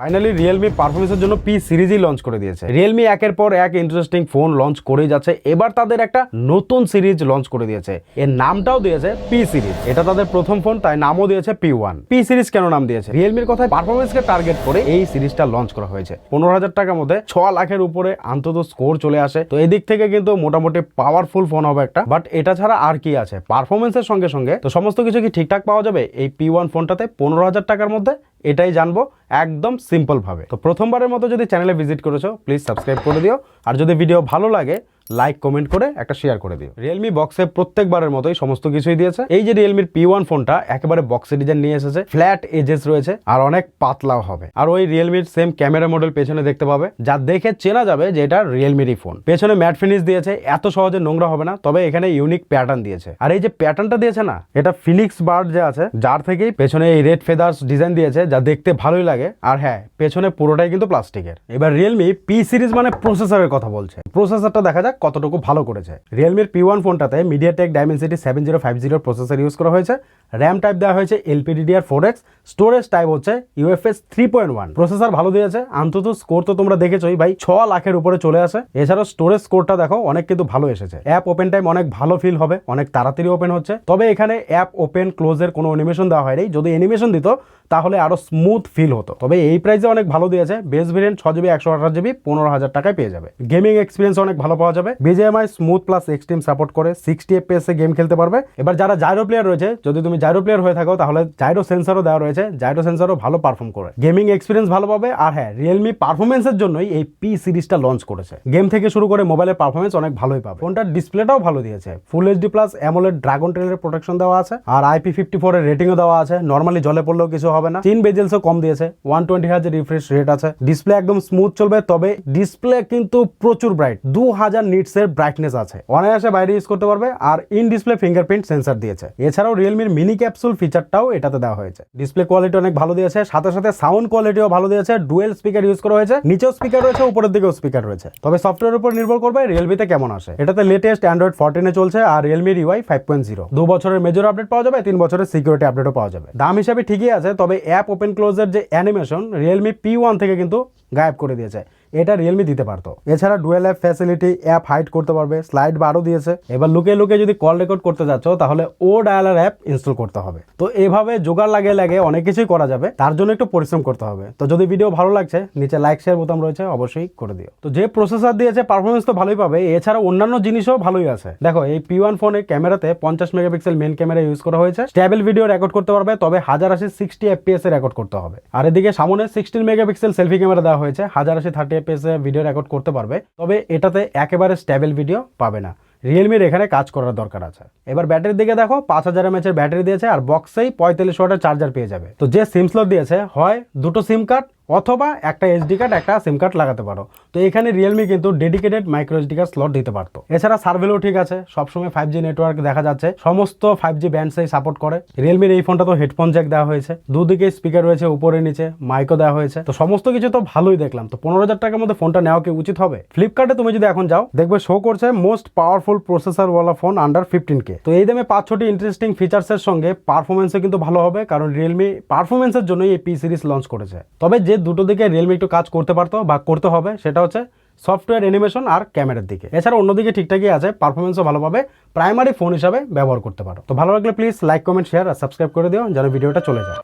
Finally Realme পারফরমেন্সের জন্য P সিরিজই launch করে দিয়েছে। রিয়েলমি একের পর এক ইন্টারেস্টিং ফোন লঞ্চ করেই যাচ্ছে। এবার তাদের একটা নতুন সিরিজ লঞ্চ করে দিয়েছে। এর নামটাও দিয়েছে পি সিরিজ এটা তাদের প্রথম ফোন তাই নামও দিয়েছে পি ওয়ান পি সিরিজ কেন নাম দিয়েছে? রিয়েলমির কথায় পারফরমেন্সকে টার্গেট করে এই সিরিজটা লঞ্চ করা হয়েছে। পনেরো হাজার টাকার মধ্যে ছ লাখের উপরে অন্তত স্কোর চলে আসে। তো এদিক থেকে কিন্তু মোটামুটি পাওয়ারফুল ফোন হবে একটা। বাট এটা ছাড়া আর কি আছে? পারফরমেন্সের সঙ্গে সঙ্গে তো সমস্ত কিছু কি ঠিকঠাক পাওয়া যাবে? এই পি ওয়ান ফোনটাতে পনেরো হাজার টাকার মধ্যে এটাই জানব একদম সিম্পলভাবে তো প্রথমবারের মতো যদি চ্যানেলে ভিজিট করেছ প্লিজ সাবস্ক্রাইব করে দিও। আর যদি ভিডিও ভালো লাগে লাইক কমেন্ট করে একটা শেয়ার করে দিও। রিয়েলমি বক্সে প্রত্যেকবারের মতোই সমস্ত কিছুই দিয়েছে। এই যে রিয়েলমির পি ওয়ান ফোনটা একেবারে বক্সে ডিজাইন নিয়ে এসেছে। ফ্ল্যাট এজেস রয়েছে আর অনেক পাতলাও হবে। আর ওই রিয়েলমির সেম ক্যামেরা মডেল পেছনে দেখতে পাবে। যা দেখে চেনা যাবে যে এটা রিয়েলমিরই ফোন পেছনে ম্যাট ফিনিশ দিয়েছে, এত সহজে নোংরা হবে না, তবে এখানে ইউনিক প্যাটার্ন দিয়েছে। আর এই যে প্যাটার্নটা দিয়েছে না, এটা ফিনিক্স বার্ড যে আছে, যার থেকেই পেছনে এই রেড ফেদার্স ডিজাইন দিয়েছে, যা দেখতে ভালোই লাগে। আর হ্যাঁ পেছনে পুরোটাই কিন্তু প্লাস্টিকের এবার রিয়েলমি পি সিরিজ মানে প্রসেসরের কথা বলছে। প্রসেসরটা দেখা যাক কতটুকু ভালো করেছে। রিয়েলমির পি ওয়ান ফোনটাতে MediaTek Dimensity seven zero five zero processor use করা হয়েছে। র্যাম টাইপ দেওয়া হয়েছে LPDDR four X storage type হচ্ছে UFS three point one processor ভালো দিয়েছে। অন্তত স্কোর তো তোমরা দেখেছোই ভাই, ছ লাখের উপরে চলে আসে। এছাড়াও স্টোরেজ স্কোরটা দেখো, অনেক কিন্তু ভালো এসেছে। অ্যাপ ওপেন টাইম অনেক ভালো ফিল হবে, অনেক তাড়াতাড়ি ওপেন হচ্ছে। তবে এখানে অ্যাপ ওপেন ক্লোজের কোনো অ্যানিমেশন দেওয়া হয়নি। যদি অ্যানিমেশন দিত, তাহলে আরও স্মুথ ফিল হতো। তবে এই প্রাইসে অনেক ভালো দিয়েছে। বেস ভেরিয়েন্ট ছ জিবি একশো আঠাশ জিবি পনেরো হাজার টাকায় পেয়ে যাবে। গেমিং এক্সপিরিয়েন্স অনেক ভালো পাওয়া যাবে। BGMI smooth plus extreme support করে সিক্সটি এফপিএস গেম খেলতে পারবে। এবার যারা জাইরো প্লেয়ার রয়েছে, যদি তুমি জাইরো প্লেয়ার হয়ে থাকো, তাহলে জাইরো সেন্সারও দেওয়া রয়েছে। জাইরো সেন্সারও ভালো পারফর্ম করে। গেমিং এক্সপিরিয়েন্স ভালো পাবে। আর হ্যাঁ রিয়েলমি পারফরমেন্সের জন্যই এই পি সিরিজটা লঞ্চ করেছে। গেম থেকে শুরু করে মোবাইলের পারফরমেন্স অনেক ভালোই পাবে। ফোনটার ডিসপ্লেটাও ভালো দিয়েছে। Full HD plus AMOLED Dragon টেলের protection দেওয়া আছে। আর আইপি ফিফটি ফোর এর রেটিংও দেওয়া আছে। নর্মালি জলে পড়লেও কিছু হবে না। তিন বেজেলসও কম দিয়েছে। ওয়ান টোয়েন্টি হাজার রিফ্রেশ রেট আছে। ডিসপ্লে একদম স্মুথ চলবে। তবে ডিসপ্লে কিন্তু প্রচুর ব্রাইট দু হাজার নিটস এর ব্রাইটনেস আছে। অনায়াসে বাইরে ইউজ করতে পারবে আর ইন ডিসপ্লে ফিঙ্গারপ্রিন্ট সেন্সার দিয়েছে। এছাড়াও রিয়েলমির মিনি ক্যাপসুল ফিচারটাও এটাতে দেওয়া হয়েছে। ডিসপ্লে কোয়ালিটি অনেক ভালো দিয়েছে, সাথে সাথে সাউন্ড কোয়ালিটিও ভালো দিয়েছে ডুয়েল স্পিকার ইউজ করা হয়েছে, নিচেও স্পিকার রয়েছে, উপরের দিকেও স্পিকার রয়েছে। তবে সফটওয়্যার উপর নির্ভর করবে রিয়েলমিতে কেমন আসে। এটাতে লেটেস্ট অ্যান্ড্রয়েড ফোরটিনে চলছে আর রিয়েলমির ইউআই ফাইভ পয়েন্ট জিরো দু বছরের মেজর আপডেট পাওয়া যাবে, তিন বছরের সিকিউরিটি আপডেটও পাওয়া যাবে। দাম হিসাবে ঠিকই আছে, তবে অ্যাপ ওপেন ক্লোজের যে অ্যানিমেশন রিয়েলমি পি ওয়ান থেকে কিন্তু গায়েব করে দিয়েছে। এটা রিয়েলমি দিতে পারতো। এছাড়া dual app facility app hide করতে পারবে স্লাইড বারও দিয়েছে। এবার লুকে লুকে যদি কল রেকর্ড করতে যাচ্ছ, তাহলে ও ডায়ালার অ্যাপ ইনস্টল করতে হবে। তো এভাবে জোগাড় লাগে লাগে অনেক কিছুই করা যাবে, তার জন্য একটু পরিশ্রম করতে হবে। তো যদি ভিডিও ভালো লাগছে, নিচে লাইক শেয়ার বোতাম রয়েছে, অবশ্যই করে দিও। তো যে প্রসেসর দিয়েছে পারফরমেন্স তো ভালোই পাবে। এছাড়া অন্যান্য জিনিসও ভালোই আছে। দেখো, এই পি ওয়ান ফোনের ক্যামেরাতে পঞ্চাশ মেগাপিক্সেল মেন ক্যামেরা ইউজ করা হয়েছে। স্টেবল ভিডিও রেকর্ড করতে পারবে, তবে হাজার আশি সিক্সটি এফপিএস এ রেকর্ড করতে হবে। আর এদিকে সামনে সিক্সটিন মেগাপিক্সেল সেলফি ক্যামেরা দেওয়া হয়েছে, হাজার আশি থার্টি এ ভিডিও রেকর্ড করতে পারবে, তবে এটাতে একেবারে স্ট্যাবেল ভিডিও পাবে না। রিয়েলমির এখানে কাজ করার দরকার আছে। এবার ব্যাটারির দিকে দেখো, পাঁচ হাজার এমএচের ব্যাটারি দিয়েছে, আর বক্সেই পঁয়তাল্লিশ ওয়াটের চার্জার পেয়ে যাবে। তো যে সিম স্লট দিয়েছে, হয় দুটো সিম কার্ড অথবা একটা এসডি কার্ড একটা সিম কার্ড লাগাতে পারো। তো এখানে রিয়েলমি কিন্তু dedicated micro SD card slot দিতে পারতো। এছাড়া সার্ভেলও ঠিক আছে, সবসময় ফাইভ জি নেটওয়ার্ক দেখা যাচ্ছে, সমস্ত ফাইভ জি ব্যান্ডসেই সাপোর্ট করে। রিয়েলমির এই ফোনটা তো হেডফোন জ্যাক দেওয়া হয়েছে। দুদিকে স্পিকার রয়েছে উপরে নিচে মাইকও দেওয়া হয়েছে। তো সমস্ত কিছু তো ভালোই দেখলাম। তো পনেরো হাজার টাকার মধ্যে ফোনটা নেওয়া কি উচিত হবে? ফ্লিপকার্টে তুমি যদি এখন যাও, দেখবে শো করছে মোস্ট পাওয়ারফুল প্রসেসর ওয়ালা ফোন আন্ডার ফিফটিন কে তো এই দামে পাঁচ ছটি ইন্টারেস্টিং ফিচার্সের সঙ্গে পারফরমেন্সও কিন্তু ভালো হবে, কারণ রিয়েলমি পারফরমেন্সের জন্যই এই পি সিরিজ লঞ্চ করেছে। তবে যে দুটো দিকে রিয়েলমি একটু কাজ করতে পারতো বা করতে হবে, সেটা হচ্ছে সফটওয়্যার অ্যানিমেশন আর ক্যামেরার দিকে। এছাড়া অন্যদিকে ঠিকঠাকই আছে পারফরমেন্সও ভালোভাবে প্রাইমারি ফোন হিসাবে ব্যবহার করতে পারো। তো ভালো লাগলে প্লিজ লাইক কমেন্ট শেয়ার আর সাবস্ক্রাইব করে দিও, যেন ভিডিওটা চলে যায়।